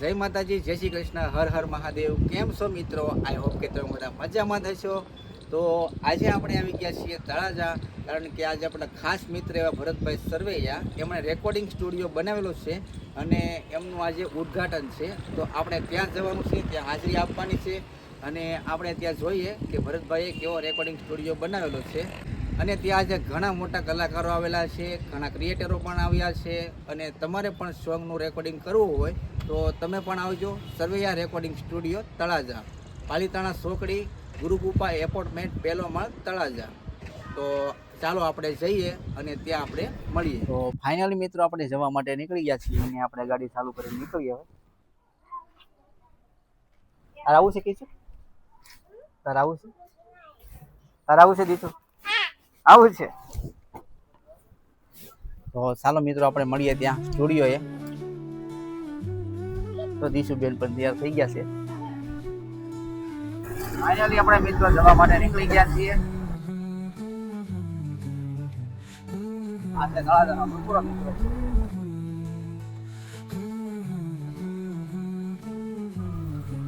જય માતાજી, જય શ્રી કૃષ્ણ, હર હર મહાદેવ. કેમ છો મિત્રો? આઈ હોપ કે તમે બધા મજામાં થશો તો આજે આપણે આવી ગયા છીએ તળાજા, કારણ કે આજે આપણા ખાસ મિત્ર એવા ભરતભાઈ સરવૈયા, એમણે રેકોર્ડિંગ સ્ટુડિયો બનાવેલો છે અને એમનું આજે ઉદ્ઘાટન છે. તો આપણે ત્યાં જવાનું છે, ત્યાં હાજરી આપવાની છે અને આપણે ત્યાં જોઈએ કે ભરતભાઈએ કેવો રેકોર્ડિંગ સ્ટુડિયો બનાવેલો છે. અને ત્યાં આજે ઘણા મોટા કલાકારો આવેલા છે, ઘણા ક્રિએટરો પણ આવ્યા છે અને તમારે પણ સોંગનું રેકોર્ડિંગ કરવું હોય તો તમે પણ આવજો. Sarvaiya recording studio Talaja. Palitana સોકડી ગુરુગુપા apartment પહેલો માળ, તળાજા. તો ચાલો આપણે જઈએ અને ત્યાં આપણે મળીએ. તો ફાઇનલી મિત્રો આપણે જવા માટે નીકળી ગયા છીએ. અને આપણે ગાડી ચાલુ કરીને નીકળીએ હવે. આવું છે કીધું તારે આવું છે? તારે આવું છે દીધું? આવું છે. તો ચાલો મિત્રો આપણે મળીએ ત્યાં સ્ટુડિયો એ તો દીશુબેન પણ તૈયાર થઈ ગયા છે. ફાઇનલી આપણે મિત્રો જવા માટે નીકળી ગયા છીએ. આજે છે તળાજાનો મિત્રો.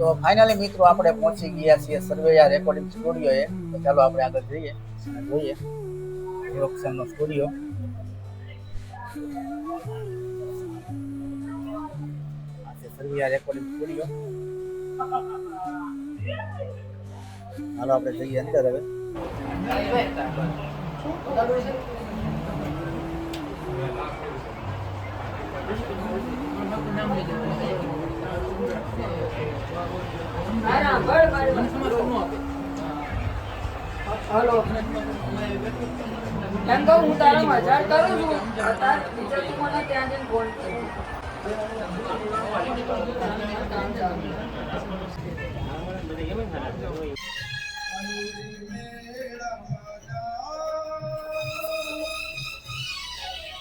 તો ફાઇનલી મિત્રો આપણે પહોંચી ગયા છીએ સર્વેયા રેકોર્ડિંગ સ્ટુડિયો એ. તો ચાલો આપણે આગળ જઈએ. જોઈએ. પ્રોડક્શનનો સ્ટુડિયો સર્વેયા રેકોર્ડિંગ સ્ટુડિયો હાલો આપણે જઈએ અંદર હવે.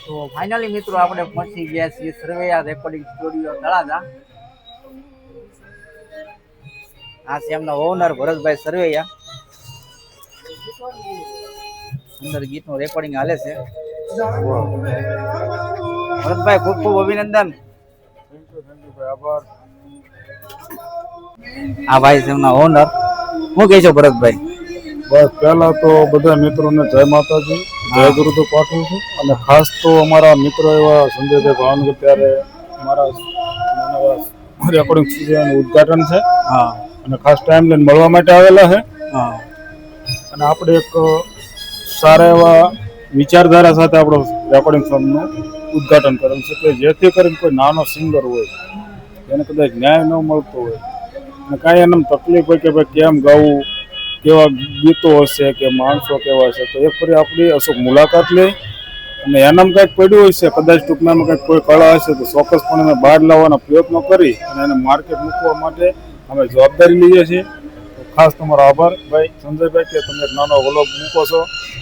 તો ફાઇનલી મિત્રો આપણે પહોંચી ગયા છીએ સર્વેયા રેકોર્ડિંગ સ્ટુડિયો તળાજા. આ છે એમના ઓનર ભરતભાઈ સરવૈયા. અંદર ગીતનું રેકોર્ડિંગ હાલે છે. ભરતભાઈ ખૂબ ખૂબ અભિનંદન. આ ભાઈ છે એમના ઓનર. શું કહેશો ભરતભાઈ? બસ પહેલા તો બધા મિત્રોને જય માતાજી જય ગુરુદેવ પાઠવું છું. અને ખાસ તો અમારા મિત્રો એવા સંજયભાઈ ભાવનગર ત્યારે અમારા રેકોર્ડિંગ ઉદ્ઘાટન છે. હા. અને ખાસ ટાઈમ લઈને મળવા માટે આવેલા છે. હા. અને આપણે એક સારા એવા વિચારધારા સાથે આપણો રેકોર્ડિંગ ફોર્મનું ઉદ્ઘાટન કરેલું છે. કે જેથી કરીને કોઈ નાનો સિંગર હોય એને કદાચ ન્યાય ન મળતો હોય અને કાંઈ એને તકલીફ હોય કે ભાઈ કેમ ગાવું કેવા ગીતો હશે કે માણસો કેવા હશે તો એક ફરી આપણી અશોક મુલાકાત લઈ અને એનામાં કંઈક પડ્યું હોય છે કદાચ ટૂંકમાં કંઈક કોઈ કળા હશે તો ચોક્કસપણે એને બહાર લાવવાના પ્રયત્નો કરી અને એને માર્કેટ મૂકવા માટે અમે જવાબદારી લઈએ છીએ. ખાસ તમારો આભાર. ભાઈ સંજયભાઈ કે તમે નાનો વ્લોગ મૂકો છો.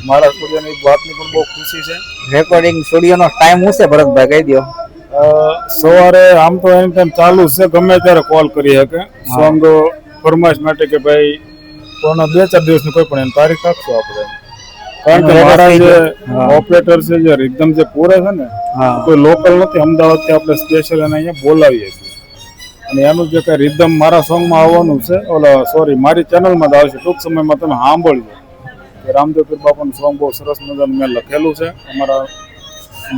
મારા સ્ટુડિયોની વાતની પણ બહુ ખુશી છે. રેકોર્ડિંગ સ્ટુડિયોનો ટાઈમ હું છે ભરતભાઈ? કહી દો સવારે આમ તો એમ ટાઈમ ચાલુ છે ગમે ત્યારે કોલ કરી શકે. સોંગ ફરમાઈશ માટે કે ભાઈ કોનો બે ચાર દિવસની કોઈ પણ એની તારીખ આપશો આપણે. કારણ કે મારા જે ઓપરેટર છે જે એકદમ જે પૂરે છે ને કોઈ લોકલ નથી. અમદાવાદથી આપણે સ્પેશિયલ એને અહીંયા બોલાવીએ છીએ. અને એનું જે કઈ રિધમ મારા સોંગમાં આવવાનું છે ઓલા સોરી મારી ચેનલમાં જ આવશે ટૂંક સમયમાં તમે સાંભળજો. કે રામદેવ પીર બાપાનું સોંગ બહુ સરસ મજાનું મેં લખેલું છે. અમારા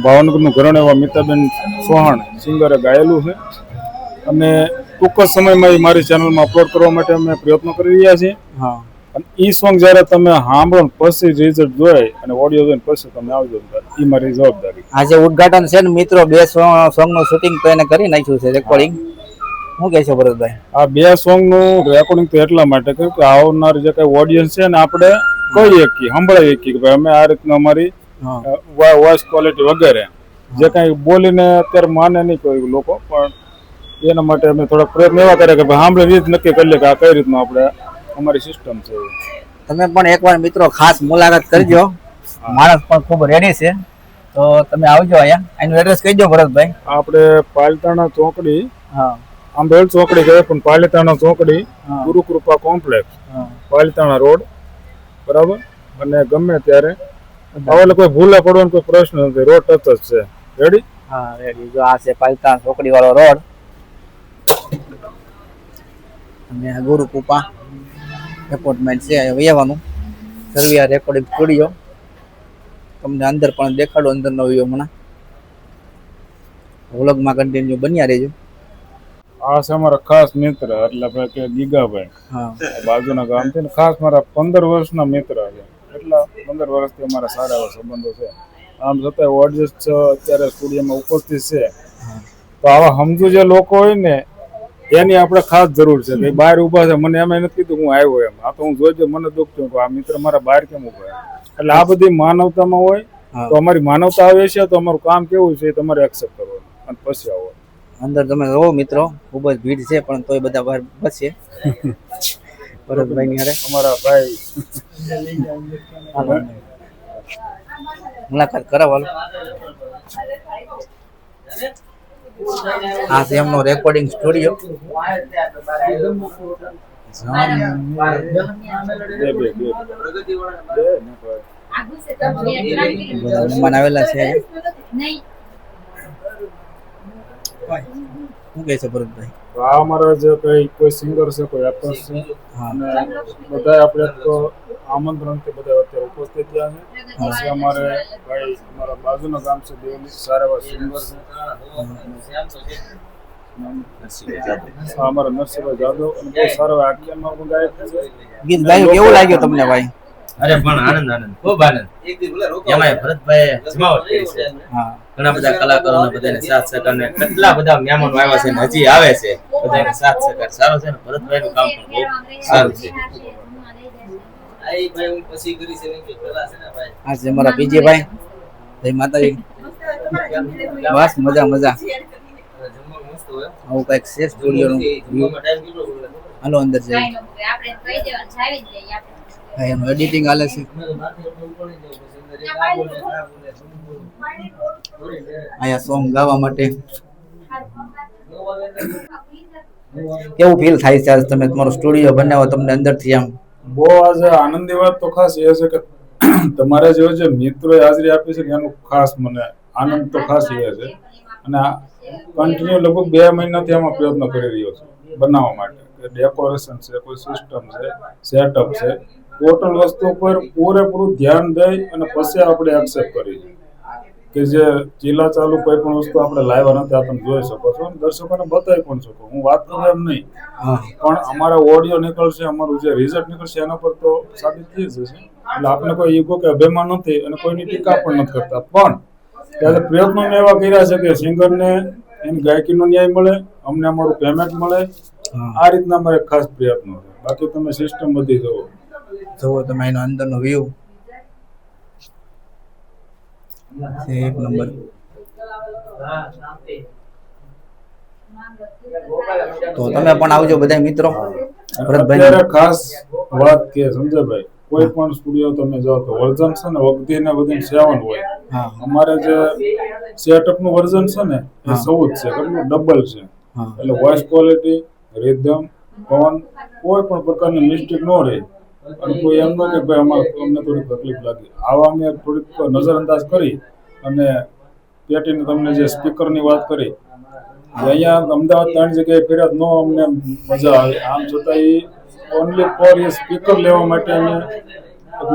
ભાવનગરનું ઘરણ એવા મિતાબેન સોહાણ સિંગરે ગાયેલું છે. અને ટૂંક જ સમયમાં એ મારી ચેનલમાં અપલોડ કરવા માટે અમે પ્રયત્નો કરી રહ્યા છીએ. હા. અને એ સોંગ જ્યારે તમે સાંભળો પછી રિઝલ્ટ જોઈ અને ઓડિયો જોઈને પછી તમે આવજો એ મારી જવાબદારી આજે ઉદ્ઘાટન છે ને મિત્રો બે સોંગનું શૂટિંગ તો એને કરી નાખ્યું છે રેકોર્ડિંગ શું કહે છે ભરતભાઈ? આ બે સોંગનું રેકોર્ડિંગ તો એટલા માટે કે આવનાર જે કઈ ઓડિયન્સ છે ને આપણે કહીએ કે સંભળાવીએ કે ભાઈ અમે આ રીતના અમારી વોઇસ ક્વોલિટી વગેરે. જે કઈ બોલીને અત્યારે માને નહીં કોઈ લોકો પણ એના માટે અમે થોડા પ્રયત્ન એવા કર્યા કે ભાઈ સાંભળે જ નક્કી કરી લે કે આ કઈ રીતનું આપણે અમારી સિસ્ટમ છે. તમે પણ એકવાર મિત્રો ખાસ મુલાકાત કરજો. માણસ પણ ખૂબ રેડી છે. તો તમે આવજો અહીંયા. એનું એડ્રેસ કહી દો ભરતભાઈ. આપણે પાલતાણા ચોકડી હા. આંબેલ ચોકડી કહે પણ પાલિતાણા ચોકડી. ગુરુકૃપા કોમ્પ્લેક્સ. હા. પાલિતાણા રોડ. બરાબર? અને ગમે ત્યારે. હવે કોઈ ભૂલે પડવાનો કોઈ પ્રશ્ન નથી. રોડ ટચ જ છે. રેડી હા રેડી જો આ છે પાલતા ચોકડી વાળો રોડ. અને આ ગુરુ કૃપા એપોર્ટમેન્ટ છે વહેવાનું વહેવાનું. સર્વિયા રેકોર્ડિંગ સ્ટુડિયો તમને અંદર પણ દેખાડો અંદરનો વ્યૂ હમણાં. વ્લોગમાં કન્ટિન્યુ બન્યા રહેજો. આ છે અમારા ખાસ મિત્ર એટલે ભાઈ કે ગીગાભાઈ. બાજુના ગામથી ને ખાસ મારા પંદર વર્ષના મિત્ર છે. એટલા પંદર વર્ષથી અમારા સારા એવા સંબંધો છે. આમ છતાંય ઓડિયન્સ અત્યારે સ્ટુડિયોમાં ઉપસ્થિત છે. તો આવા સમજુ જે લોકો હોય ને એની આપણે ખાસ જરૂર છે. કે બહાર ઊભા છે મને એમ નથી કીધું હું આવ્યો એમ. આ તો હું જોઈજો મને દુઃખ થયું કે આ મિત્ર મારા બહાર કેમ ઊભા એટલે આ બધી માનવતામાં હોય તો અમારી માનવતા આવે છે તો અમારું કામ કેવું છે એ તમારે એક્સેપ્ટ કરવાનું. અને પછી આવો. અંદર તમે રહો મિત્રો ખૂબ જ ભીડ છે પણ તોય બધા બહાર બચશે ભરતભાઈ ની હારે. અમારા ભાઈ. મુલાકાત કરાવો હાલો. આ છે એમનો રેકોર્ડિંગ સ્ટુડિયો મહેમાન આવેલા છે શું કહે છે ભરતભાઈ. તો આ અમારા જે કઈ કોઈ સિંગર છે કોઈ એક્ટર છે અને બધા આપણે એક આમંત્રણથી બધા અત્યારે ઉપસ્થિત થયા છે. પછી અમારે ભાઈ અમારા બાજુના ગામ છે દેવલી સારા એવા સિંગર છે અમારા નરસિંહભાઈ જાદવ અને બહુ સારા એવા આખ્યાનમાં પણ ગાયક છે. ગીત ગાયું કેવું લાગ્યું તમને ભાઈ? અરે પણ આનંદ આનંદ. ખૂબ આનંદ. એમાં ભરતભાઈ જમાવટ કરી છે. હા ઘણા બધા કલાકારો ને બધાને સાથ સહકાર ને કેટલા બધા મહેમાનો આવ્યા છે ને હજી આવે છે. બધાને સાથ સહકાર. સારો છે ને? ભરતભાઈ નું કામ પણ બહુ સારું છે. આ છે બીજે ભાઈ. જય માતાજી. બસ મજા મજા. આવું કંઈક છે સ્ટુડિયો નું હાલો અંદર જઈએ. એનું એડિટિંગ હાલે છે. અહીંયા સોંગ ગાવા માટે. કેવું ફીલ થાય છે આજ તમે તમારો સ્ટુડિયો બનાવો, તમને અંદરથી આમ? બહુ આજે આનંદની વાત તો ખાસ એ છે કે તમારા જેવો જે મિત્રોએ હાજરી આપી છે એનું ખાસ મને આનંદ તો ખાસ એ છે. અને કન્ટિન્યુ લગભગ બે મહિનાથી આમાં પ્રયત્ન કરી રહ્યો છું બનાવવા માટે. ડેકોરેશન છે, કોઈ સિસ્ટમ છે સેટઅપ છે. ટોટલ વસ્તુ પર પૂરેપૂરું ધ્યાન દઈ અને પછી આપણે એક્સેપ્ટ કરી કે જે ચીલા ચાલુ કોઈ પણ વસ્તુ આપણે લાવ્યા નથી આ તમે જોઈ શકો છો. અને દર્શકોને બતાવી પણ શકો. હું વાત કરું એમ નહીં. પણ અમારા ઓડિયો નીકળશે અમારું જે રિઝલ્ટ નીકળશે એના પર તો સાબિત થઈ જશે. એટલે આપણે કોઈ ઈગો કે અભિમાન નથી અને કોઈની ટીકા પણ નથી કરતા. પણ ત્યારે પ્રયત્નો મેં એવા કર્યા છે કે સિંગરને એની ગાયકીનો ન્યાય મળે અમને અમારું પેમેન્ટ મળે. આ રીતના અમારે ખાસ પ્રયત્નો છે. બાકી તમે સિસ્ટમ બધી જુઓ. જુઓ તમે એનો અંદરનો વ્યૂ એક નંબર. તો તમે પણ આવજો બધા મિત્રો. ભરતભાઈ. ખાસ વાત કે સંજયભાઈ કોઈ પણ સ્ટુડિયો તમે જાઓ તો વર્ઝન છે ને વખતે ને બધી સેવન હોય. અમારે જે સેટઅપનું વર્ઝન છે ને એ સૌ જ છે કેટલું ડબલ છે. એટલે વોઇસ ક્વોલિટી રિધમ પવન કોઈ પણ પ્રકારની મિસ્ટેક ન રહે. અને કોઈ એમ ન કે ભાઈ અમારે અમને થોડીક તકલીફ લાગી. આવા અમે થોડીક નજરઅંદાજ કરી અને પેટીને તમને જે સ્પીકરની વાત કરી અહીંયા અમદાવાદ ત્રણ જગ્યાએ ફેર્યા ન અમને મજા આવે. આમ છતાં એ ઓનલી ફોર એ સ્પીકર લેવા માટે અમે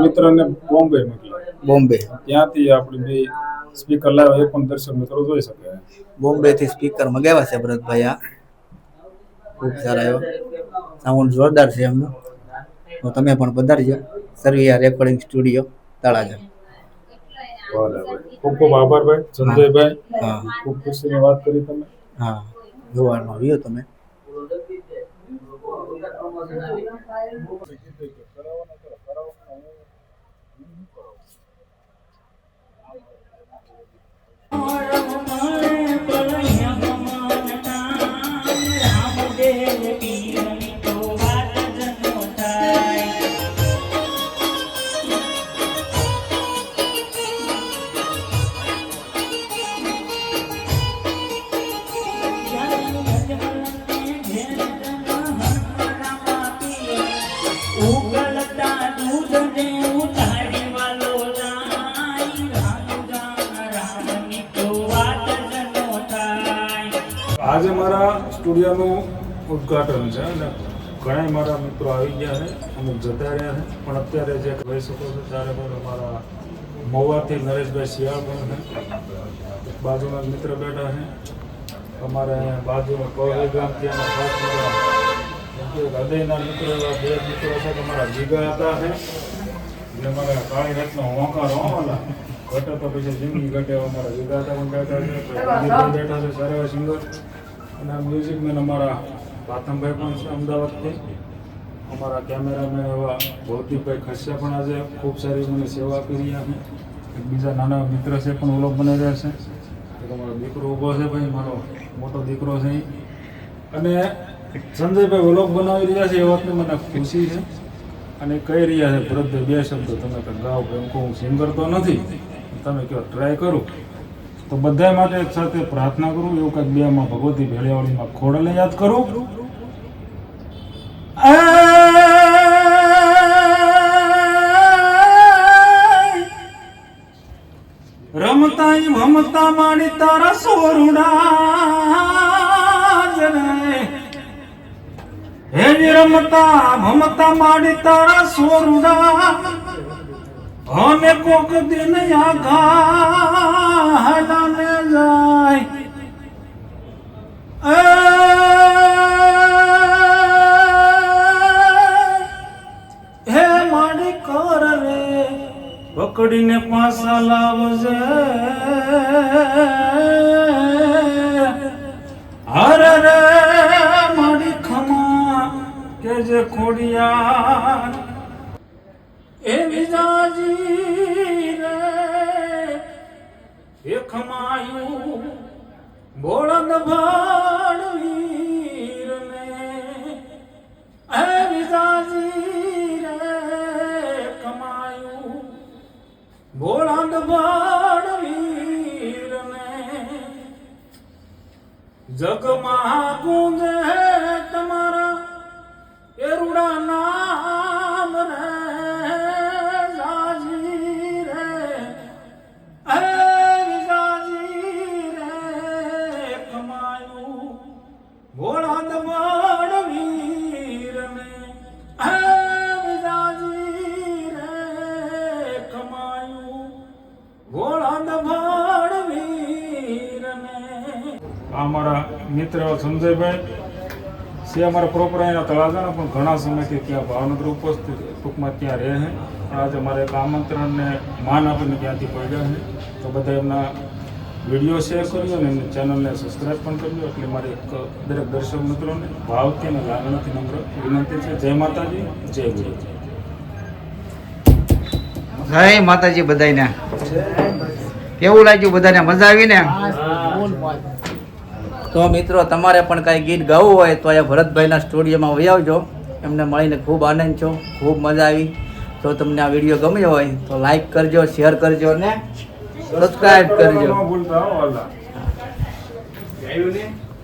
મિત્રને બોમ્બે મોકલ્યા. બોમ્બે. ત્યાંથી આપણે બે સ્પીકર લાવ્યા. એ પણ દર્શક મિત્રો જોઈ શકે. બોમ્બે થી સ્પીકર મગાવ્યા છે ભરતભાઈ આ. ખૂબ સારા એવા. સાઉન્ડ જોરદાર છે એમનું. તો તમે પણ પધારજો. Sarvaiya recording studio Talaja. ભલે ખૂબ ખૂબ આભાર ભાઈ સંજયભાઈ. હા. ખૂબ ખુશીની વાત કરી તમે. હા. જોવાનો આવ્યો તમે. સ્ટુડિયોનું ઉદ્ઘાટન છે અને ઘણા મારા મિત્રો આવી ગયા છે, અમુક જતા રહ્યા છે. પણ અત્યારે જે કહી શકો છો ત્યારે પણ અમારા મહુવાથી નરેશભાઈ શિયાળ પણ બાજુના મિત્ર બેઠા છે. અમારે અહીંયા બાજુમાં ગામ ત્યાંના ખાસ હૃદયના મિત્રો, એવા બે મિત્રો છે તમારા જીગા હતા છે. જે અમારા કાળી રત્ન હોંકાર હોવાના ઘટે તો પછી જિંદગી ઘટે, અમારા મારા જીગા હતા પણ બેઠા છે બેઠા છે સારા એવા સિંગર. અને મ્યુઝિક મેન અમારા પાથમભાઈ પણ છે અમદાવાદથી. અમારા કેમેરામેન એવા ભૌતિકભાઈ ખસ્યા પણ આજે ખૂબ સારી મને સેવા આપી રહ્યા છે. બીજા નાના મિત્ર છે પણ ઓલો બની રહ્યા છે. અમારો દીકરો ઊભો છે ભાઈ, મારો મોટો દીકરો છે. અને સંજયભાઈ વ્લોગ બનાવી રહ્યા છે, એ વાતની મને ખુશી છે. અને કહી રહ્યા છે ભરતભાઈ બે શબ્દો તમે તો ગાઓ એમ કહું સિંગર તો નથી. તમે કહો ટ્રાય કરું. તો બધા માટે એક સાથે પ્રાર્થના કરું, એવું કંઈક બેમાં ભગવતી ભેળિયાવાળીમાં ખોડલે યાદ કરું. રમતા ઈ મમતા માણી, તારા સોરુડા હે રમતા મમતા માડી તારા સોરુડા અને કોક દિન આઘા હલાને જાય. હે માડી કર રે, પકડીને પાછા લાવજે. હર રે, મારી ખમા કે જે ખોડિયા એ વિજાજી એ ખમાયું બોળદ ભાડવીર ને એ વિજાજી રે કમાયું બોળદ ભાડવીર ને જગમાં ગુંજે તમારા એરુડા ભોળા દમણ વીર ને અમારા મિત્ર સંજયભાઈ છે અમારા પ્રોપર અહીંના તળાજાના પણ ઘણા સમયથી ત્યાં ભાવનગર ઉપસ્થિત, ટૂંકમાં ત્યાં રહે છે. પણ આજે મારે એક આમંત્રણને માન આપીને ત્યાંથી પડ્યા છે. તો બધા એમના વીડિયો શેર કર્યો અને એમની ચેનલને સબસ્ક્રાઈબ પણ કર્યો એટલે મારી એક દરેક દર્શક મિત્રોને ભાવથી અને લાગણીથી નમ્ર વિનંતી છે. જય માતાજી, જય ગુરુજી જય માતાજી બધાને કેવું લાગ્યું બધાને? મજા આવી ને તો મિત્રો, તમારે પણ કાંઈ ગીત ગાવું હોય તો અહીંયા ભરતભાઈના સ્ટુડિયોમાં વહી આવજો. એમને મળીને ખૂબ આનંદ છો ખૂબ મજા આવી. જો તમને આ વીડિયો ગમ્યો હોય તો લાઈક કરજો, શેર કરજો ને સબસ્ક્રાઈબ કરજો